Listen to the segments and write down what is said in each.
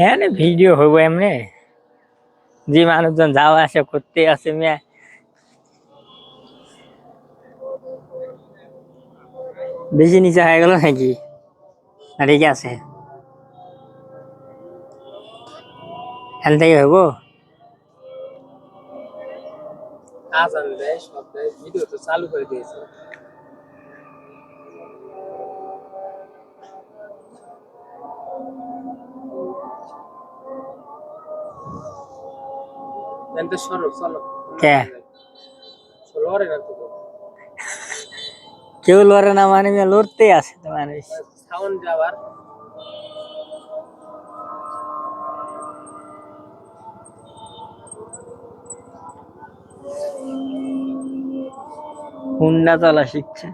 হ্যাঁ ভিডিও হইব এমনি। যে মানুষজন যাওয়া আসা করতে আছে মিয়া। বেশি নিচে হয়ে গেল নাকি? ঠিক আছে। এখান থেকে হইব? ভিডিও তো চালু করে দিয়েছে। কে? কেউ লড়ে না মানে লড়তে আছে তো মানুষ সাউন্ড যাওয়ার হুন্ডা চলা শিখছে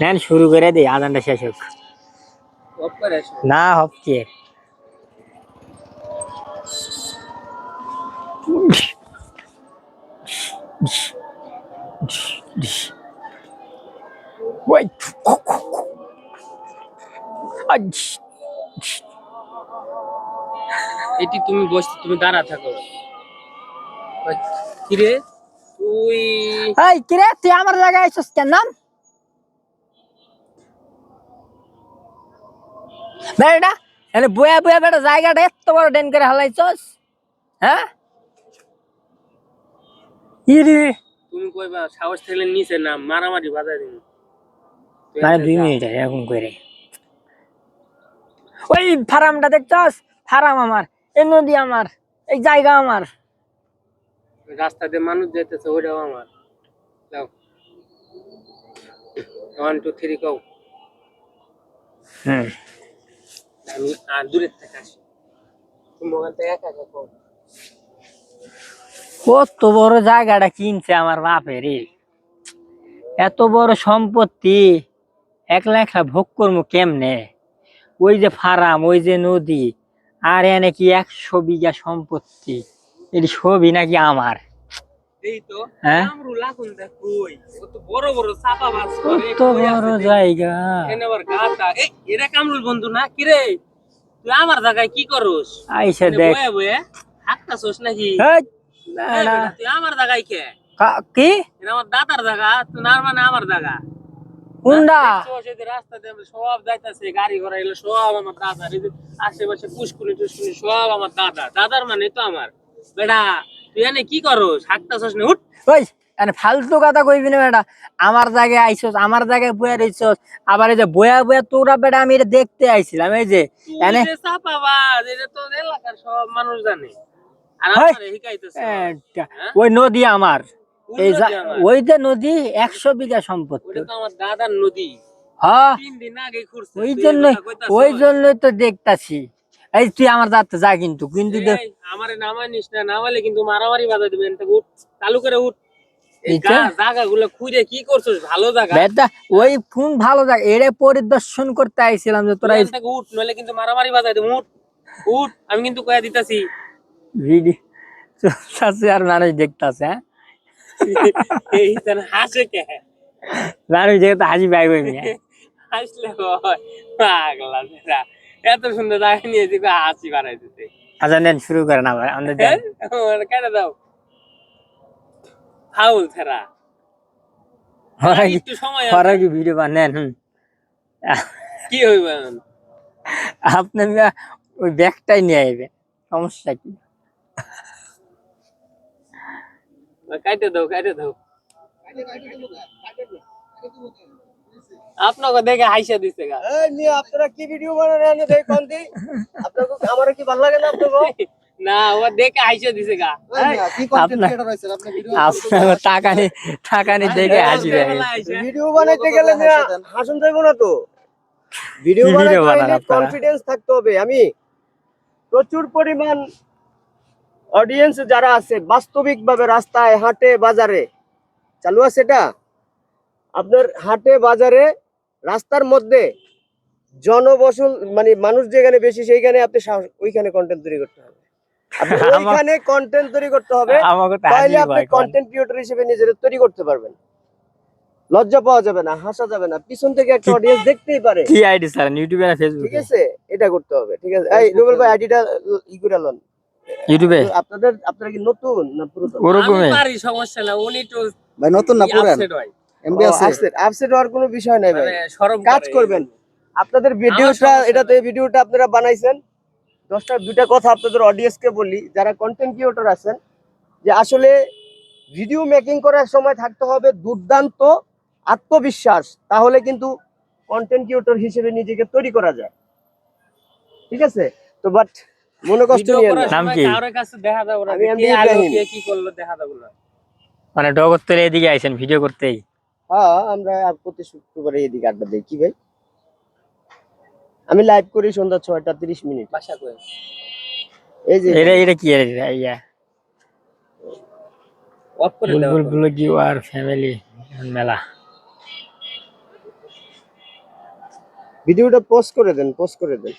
নেন শুরু করে দিই আদানটা শেষ হোক আসো না হপকে Wait. এটি তুমি বসতে, তুমি দাঁড়া থাকো। কিরে? তুই এই কিরে, তুই আমার জায়গায় আইসস কেন? নাম বেটা এনে বয়া বয়া বেটা জায়গাটা এত বড় ডেন করে হালাইছস হ্যাঁ? ইরে তুমি কইবা সাহস থাকলে নিচে না মারামারি বাজাই দিন তুই মানে দুই। মিনিট এরকম করে। ওই ফার্মটা দেখছস? ফার্ম আমার এই নদী আমার এই জায়গা আমার। রাস্তা দিয়ে মানুষ যাইতেছে ওইটাও আমার। যাও। ওয়ান টু থ্রি কও হুম। আমি আর দূরের থেকে আসি। তুমি ওখান থেকে একা একা কও কত বড় জায়গাটা কিনছে আমার বাপের এত বড় সম্পত্তি একলা একলা ভোগ করব কেমনে? ওই যে ফার্ম ওই যে নদী আর এনে কি একশো বিঘা সম্পত্তি? এটি সবই নাকি আমার? এই তো হ্যাঁ? আমার জায়গায় কি করস? আইসা দেখ। নাকি? তুই আমার জায়গায় কে কি আমার দাদার জায়গা তুই মানে আমার জায়গা কোনটা দেখছ, সেই রাস্তা দিয়ে সব যাইতাছে গাড়ি ঘোড়া এগুলো সব আমার দাদার আশেপাশে পুষ্কুনি টুসকুনি সব আমার দাদা দাদার মানে তো আমার বেটা তুই এনে কি করস হাঁকতাছস না উঠ ওই এনে ফালতু কথা কইবি না বেটা আমার জায়গায় আইছস আমার জায়গায় বয়া রইছস আবার এই যে বয়া বয়া তোরা বেটা আমি এটা দেখতে আইছিলাম এই যে এনে চাপাবাজ, এটা তো এলাকার সব মানুষ জানে ওই নদী আমার। এই? ওই যে নদী একশো বিঘা সম্পত্তি। দাদার নদী। হ্যাঁ? ওই জন্য এই কথা কইতাছস? ওই জন্যই তো দেখতাছি। এই তুই আমার যাতে যা কিন্তু কিন্তু দে- এই, আমারে না নামাইলে কিন্তু মারামারি বাধা দিবেন উঠ চালু করে উঠ। এইটা? জায়গা গুলো খুঁজে কি করছিস? ভালো জায়গা। ওই কোন ভালো জায়গা? এরে পরিদর্শন করতে আইছিলাম যে তোরা উঠ নইলে কিন্তু মারামারি বাজাই দেবো। উঠ উঠ। আমি কিন্তু কয়া দিতাছি ভিডিও চলতেছে আর মানুষ দেখতাছে হ্যাঁ? হাসে কে? মানুষ যেহেতু হাসি পাই কই মিয়া হাসলে হয়। পাগলা। এত সুন্দর হাসি বাড়াই দিতে আচ্ছা নেন শুরু আমাদের দেন। কেন দাও। ফাউল একটু সময়। কি ভিডিও বানেন কি হইব? আপনি ওই ব্যাগটাই নিয়ে আইবে সমস্যা কি? কাইটে দাও কাইটে দাও। আপনাকে দেখে হাইসা দিছে গা। এই আপনারা কি ভিডিও বানান এনে দেই কোন দি আপনাকে আমারে কি ভালো লাগে না আপনাকে না ও দেখে হাইসা দিছে গা। কি কন্টেন্ট ক্রিয়েটর হইছেন আপনি ভিডিও আপনার টাকা নি টাকা নি দেখে হাসি পাই ভিডিও বানাইতে গেলে হাসুন যাইবো না তো? ভিডিও বানাইতে? কনফিডেন্স থাকতে হবে। আমি প্রচুর পরিমাণ অডিয়েন্স যারা আছে বাস্তবিকভাবে রাস্তায় হাটে বাজারে চালু আছে এটা? আপনার হাটে বাজারে রাস্তার মধ্যে জনবসল মানে মানুষ যেখানে বেশি সেইখানে আপনি ওইখানে কন্টেন্ট তৈরি করতে হবে। ওইখানে কন্টেন্ট তৈরি করতে হবে তাহলে আপনি কন্টেন্ট ক্রিয়েটর হিসেবে নিজেদের তৈরি করতে পারবেন। লজ্জা পাওয়া যাবে না হাসা যাবে না। পিছন থেকে একটা অডিয়েন্স দেখতেই পারে। কি আইডি স্যার? ইউটিউবে না ফেসবুকে ঠিক আছে এটা করতে হবে ঠিক আছে। এই রুবেল ভাই আইডিটা ই করে লন। ইউটিউবে আপনাদের আপনারা কি নতুন না পুরাতন? ওরকমই পারি সমস্যা না উনি তো ভাই নতুন না পুরান? আপসেট এমবি আপসেট আপসেট হওয়ার কোনো বিষয় নাই ভাই। মানে কাজ করবেন। আপনাদের ভিডিওটা এটাতে ভিডিওটা আপনারা বানাইছেন। দশটা দুইটা কথা আপনাদের অডিয়েন্সকে বলি। যারা কন্টেন্ট ক্রিয়েটর আছেন যে আসলে ভিডিও মেকিং করার সময় থাকতে হবে দুর্দান্ত আত্মবিশ্বাস। তাহলে কিন্তু কন্টেন্ট ক্রিয়েটর হিসেবে নিজেকে তৈরি করা যায়। ঠিক আছে? তো বাট মনে কষ্ট ভিডিও নিয়ে নাম কি? কারোর কাছে দেখা যাবে না। আমি যে এমডি কে আলো ইব্রাহিম। কি করল দেখা যাবে না। মানে তোলে এদিকে আইছেন ভিডিও করতেই। হ্যাঁ আমরা প্রতি শুক্রবারে এদিকে আড্ডা দিই। কি ভাই? আমি লাইভ করি সন্ধ্যা ছয়টা তিরিশ মিনিট। বাসা এই যে এটা এটা কি ইয়া অফ করে দাও বুলবুল আর ফ্যামিলি মেলা। ভিডিওটা পোস্ট করে দেন পোস্ট করে দেন।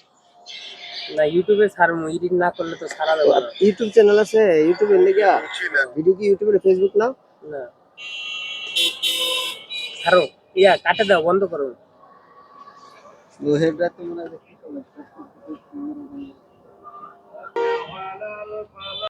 না ইউটিউবে ছাড়মু এডিট না করলে তো ছাড়া যাবে না। ইউটিউব চ্যানেল আছে ইউটিউবে লেগে ভিডিও কি ইউটিউবে ফেসবুক না না। ছাড়ো। ইয়া কাটে দাও বন্ধ করো। লোহের রাতে মনে হয়